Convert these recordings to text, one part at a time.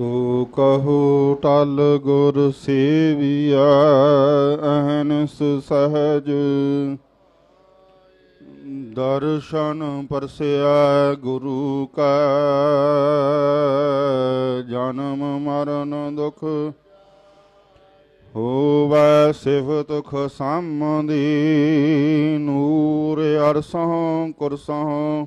ਸੋ ਕਹੋ ਟਲ ਗੁਰ ਸੇਵੀਆ ਅਹਨਸ ਸਹਜ। ਦਰਸ਼ਨ ਪਰਸਿਆ ਗੁਰੂ ਕਾ, ਜਨਮ ਮਰਨ ਦੁਖ ਹੋਵੈ ਸਿਫਤ ਖਸਮਦੀ ਨੂਰ ਅਰਸੋਂ, ਕੁਰਸੋਂ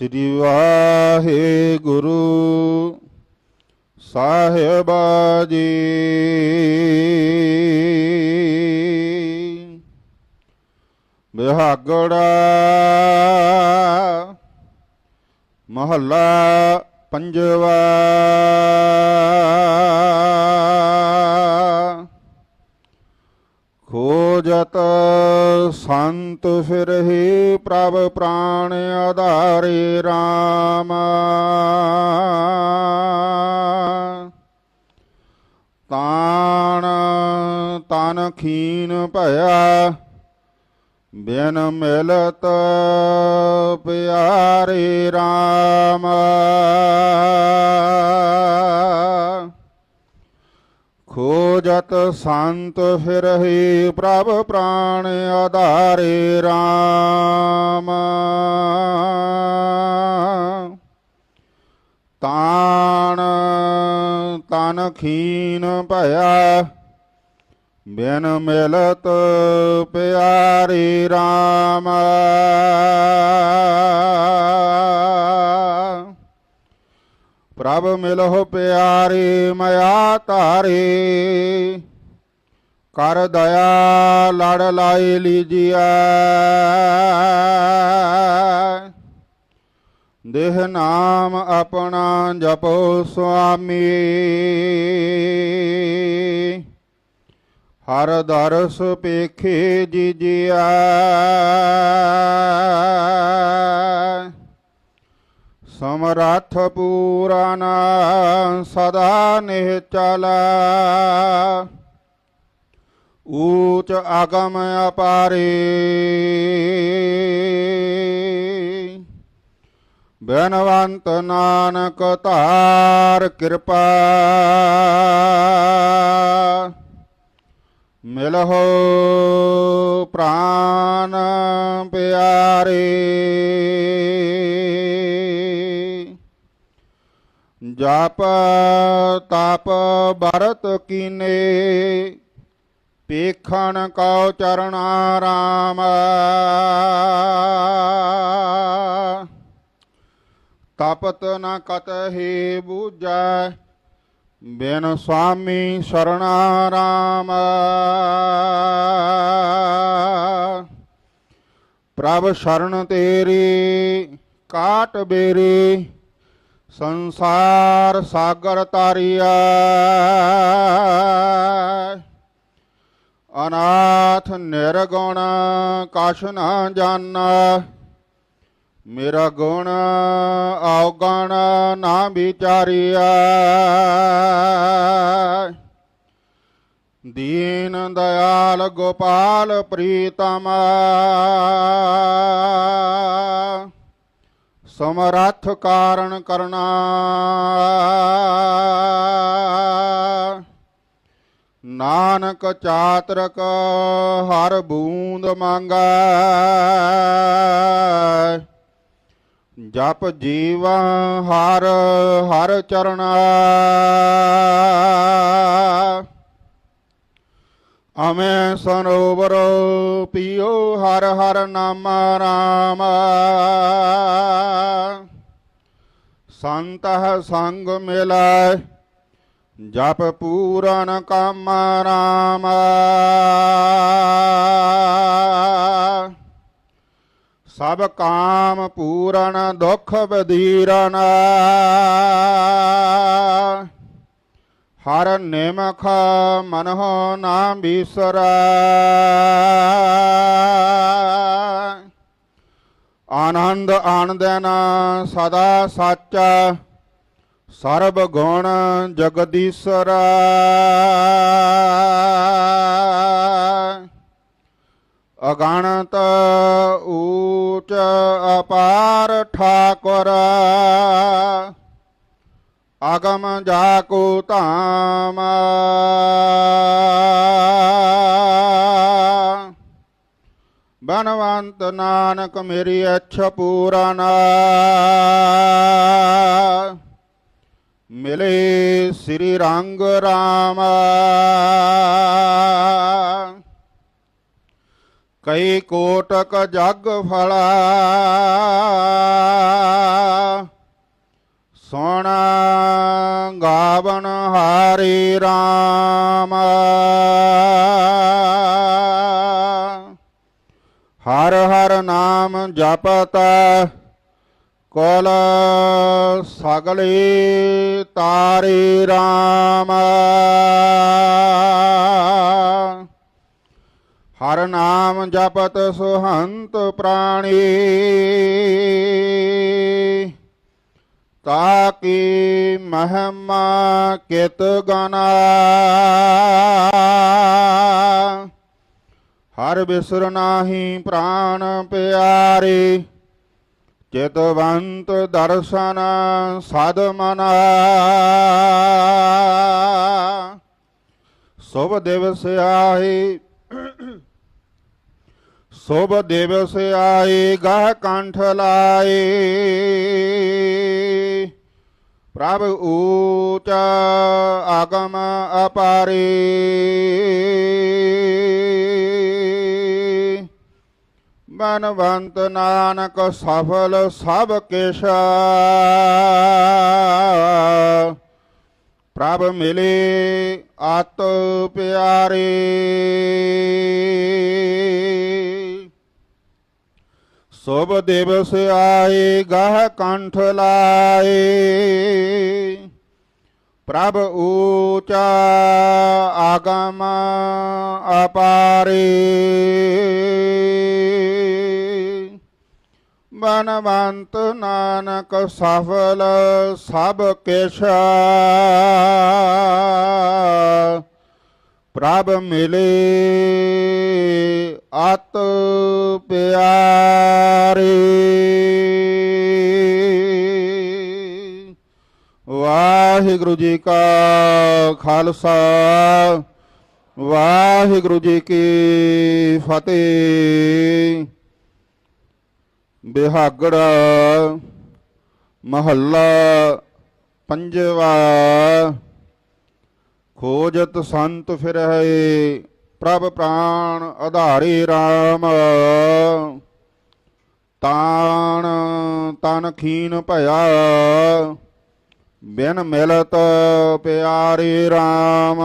ਸ੍ਰੀ ਵਾਹਿਗੁਰੂ ਸਾਹਿਬ ਜੀ ਬਿਹਾਗੜਾ ਮਹੱਲਾ ਪੰਜਵਾ। ਖੋਜਤ ਸੰਤ ਫਿਰਹਿ ਪ੍ਰਭ ਪ੍ਰਾਣ ਆਧਾਰੇ RAM ਤਾਣ ਤਨ ਖੀਨ ਭਇਆ, ਬਿਨ ਮਿਲਤ ਪਿਆਰੇ RAM ਖੋਜਤ ਸੰਤ ਫਿਰਹਿ ਪ੍ਰਭ ਪ੍ਰਾਣ ਆਧਾਰੇ RAM ਤਾਣ ਤਨ ਖੀਨ ਭਇਆ, ਬਿਨ ਮਿਲਤ ਪਿਆਰੀ RAM ਪ੍ਰਭ ਮਿਲਹੁ ਪਿਆਰੀ, ਮਾਇਆ ਤਾਰੇ ਕਰ ਦਇਆ, ਲੜ ਲਾਈ ਲੀਜੀਐ। ਦੇਹ ਨਾਮ ਆਪਣਾ ਜਪੋ ਸੁਆਮੀ। ਹਰ ਦਰਸ ਪੇਖੇ ਜੀਜਿਆ ਰਥ ਪੂਰਨ ਸਦਾ ਨਿਹਚਲ ਊਚ ਆਗਮ ਅਪਾਰੇ। ਬਨਵੰਤ ਨਾਨਕ ਧਾਰ ਕਿਰਪਾ। ਮਿਲਹੁ ਪ੍ਰਾਨ ਪਿਆਰੇ। ਜਪ ਤਪ ਬਰਤ ਕੀਨੇ, ਪੇਖਣ ਕਉ ਚਰਣਾ ਰਾਮ ਤਪਤ ਨ ਕਤਹਿ ਬੂਝੈ, ਬਿਨ ਸੁਆਮੀ ਸਰਣਾ ਰਾਮ ਪ੍ਰਭ ਸ਼ਰਨ ਤੇਰੀ, ਕਾਟ ਬੇਰੀ ਸੰਸਾਰ ਸਾਗਰ ਤਾਰਿਆ ਅਨਾਥ ਨਿਰਗੁਣ ਕਛ ਨਾ ਜਾਣਾ ਮੇਰਾ ਗੁਣ ਔਗਣ ਨਾ ਵਿਚਾਰਿਆ ਦੀਨ ਦਇਆਲ ਗੋਪਾਲ ਪ੍ਰੀਤਮ। ਸਮਰੱਥ ਕਾਰਨ ਕਰਨਾ। ਨਾਨਕ ਚਾਤਰਕ ਹਰ ਬੂੰਦ ਮੰਗੈ। ਜਪ ਜੀਵ ਹਰ ਹਰ ਚਰਣਾ। ਹਮੇ ਸਰੋਵਰ ਪੀਓ ਹਰ ਹਰ ਨਾਮ ਰਾਮ। ਸੰਤ ਸੰਗ ਮਿਲੈ, ਜਪ ਪੂਰਨ ਕਾਮ ਰਾਮ। ਸਭ ਕਾਮ ਪੂਰਨ, ਦੁਖ ਬਧੀਰਨ ਹਰ ਨਿਮਖ ਮਨਹੁ ਨਾਮ ਬਿਸਰੈ। ਆਨੰਦ ਆਨੰਦਨ ਸਦਾ ਸੱਚ, ਸਰਬ ਗੁਣ ਜਗਦੀਸ਼ਰ। ਅਗਣਤ ਊਚ ਅਪਾਰ ਠਾਕੁਰ। ਅਗਮ ਜਾਕੋ ਧਾਮ। ਬਨਵੰਤ ਨਾਨਕ ਮੇਰੀ ਅੱਛ ਪੂਰਨ। ਮਿਲੇ ਸ੍ਰੀ ਰੰਗ ਰਾਮ। ਕਈ ਕੋਟਕ ਜਗ ਫਲਾ। ਸੋਣਾ ਗਾਵਨ ਹਾਰੀ ਰਾਮ। ਹਰ ਹਰ ਨਾਮ ਜਪਤ ਕੋਲ ਸਗਲੇ ਤਾਰੇ ਰਾਮ। ਹਰ ਨਾਮ ਜਪਤ ਸੁਹੰਤ ਪ੍ਰਾਣੀ। ਤਾਕੀ ਮਹਿਮਾ ਕਿਤ ਗਨਾ ਹਰ ਬਿਸਰ ਨਾਹੀ ਪ੍ਰਾਨ ਪਿਆਰੇ ਚਿਤਵੰਤ ਦਰਸ਼ਨ ਸਦ ਮਨਾ ਸੁਭ ਦਿਵਸ ਆਏ ਸੁਭ ਦਿਵਸ ਆਏ, ਗਾਹ ਕੰਠ ਲਾਏ। ਪ੍ਰਭ ਊਚ ਆਗਮ ਅਪਾਰੇ। ਬਨਵੰਤ ਨਾਨਕ ਸਫਲ ਸਭ ਕਿਛ ਪ੍ਰਭ ਮਿਲੇ ਆਤ ਪਿਆਰੇ। ਸੁਭ ਦਿਵਸ ਆਏ, ਗਾਹ ਕੰਠ ਲਾਏ। ਪ੍ਰਭ ਊਚਾ ਆਗਮ ਅਪਾਰੇ। ਬਨਵੰਤ ਨਾਨਕ ਸਫਲ ਸਭ ਕਿਛ ਪ੍ਰਭ ਮਿਲੇ, ਅਤ ਪਿਆਰੇ। ਵਾਹਿਗੁਰੂ ਜੀ ਕਾ ਖਾਲਸਾ, ਵਾਹਿਗੁਰੂ ਜੀ ਕੀ ਫਤਿਹ। ਬਿਹਾਗੜਾ ਮਹੱਲਾ ਪੰਜਵਾ ਖੋਜਤ ਸੰਤ ਫਿਰਹਿ, ਪ੍ਰਭ ਪ੍ਰਾਨ ਆਧਾਰੇ RAM ਤਾਣ ਤਨ ਖੀਨ ਭਇਆ, ਬਿਨ ਮਿਲਤ ਪਿਆਰੇ RAM